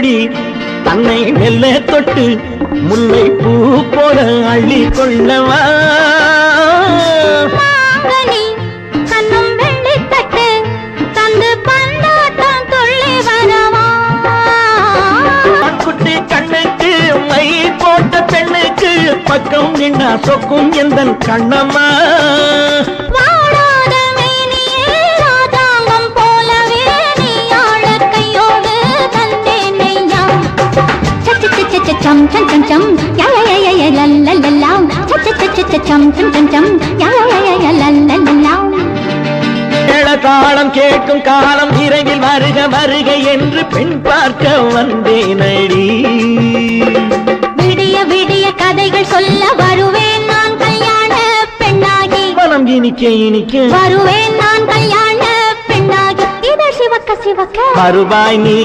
கொடி தன்னை மெல்ல தொட்டு முல்லை பூ போல அள்ளி கொள்ளவா? பக்கம் நின்னா சொக்கும் எந்த கண்ணம்மா? சம் சம் யா யா யா யா யா லல் லல் லல் லாம். சச்ச சச்ச சச்ச சம் சம் சம் சம் யா யா யா யா யா லல் லல் லல் லாம். மேள தாளம் கேட்கும் காலம் விரைவில் வருக வருக என்று பெண் பார்க்க வந்தேனடி. விடிய விடிய கதைகள் சொல்ல வருவேன் நான் கல்யாண பெண்ணாகி. மனம் இனிக்க இனிக்க. வருவேன் நான் கல்யாண பெண்ணாகி. இதழ் சிவக்க சிவக்க. வருவாய் நீ